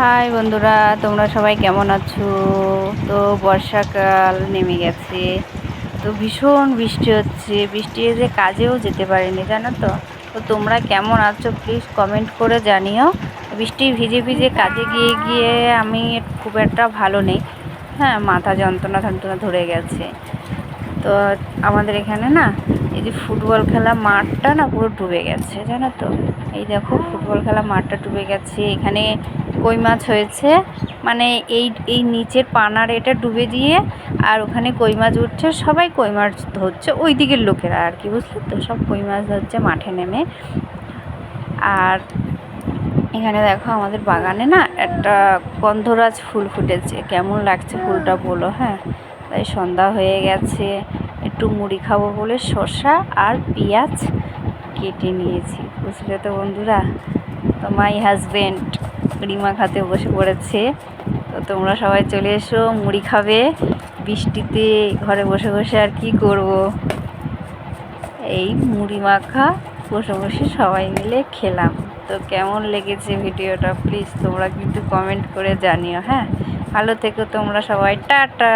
High বন্ধুরা, তোমরা সবাই কেমন আছো? তো বর্ষাকাল নেমে গেছে। তো ভীষণ বৃষ্টি হচ্ছে। বৃষ্টি যে কাজেও যেতে পারিনি, জানো তো? তো তোমরা কেমন আছো প্লিজ কমেন্ট করে জানিও। বৃষ্টি ভিজে ভিজে কাজে গিয়ে গিয়ে আমি খুব একটা ভালো নেই। হ্যাঁ মাথা যন্ত্রণা যন্ত্রণা ধরে গেছে। তো আমাদের এখানে না, এই যে ফুটবল খেলা মাঠটা না পুরো ডুবে গেছে, জানো তো? এই দেখো, ফুটবল খেলা মাঠটা ডুবে গেছে। এখানে কই মাছ হয়েছে। মানে এই এই নিচের পানার এটা ডুবে দিয়ে আর ওখানে কই মাছ উঠছে, সবাই কই মাছ ধরছে ওই দিকের লোকেরা আর কি, বুঝলি তো? সব কই মাছ ধরছে, মাঠে নেমে। আর এখানে দেখো আমাদের বাগানে না একটা গন্ধরাজ ফুল ফুটেছে, কেমন লাগছে ফুলটা বলো হ্যাঁ? তাই সন্ধ্যা হয়ে গেছে, একটু মুড়ি খাব বলে শসা আর পেঁয়াজ কেটে নিয়েছি, বুঝলে তো বন্ধুরা? তো মাই হাজবেন্ড রিমা খাতে বসে পড়েছে। তো তোমরা সবাই চলে এসো, মুড়ি খাবে। বৃষ্টিতে ঘরে বসে বসে আর কি করব? এই মুড়ি মাখা, বসে বসে সবাই মিলে খেলাম। তো কেমন লেগেছে ভিডিওটা প্লিজ তোমরা কিন্তু কমেন্ট করে জানিও হ্যাঁ? ভালো থেকো তোমরা সবাই, টাটা!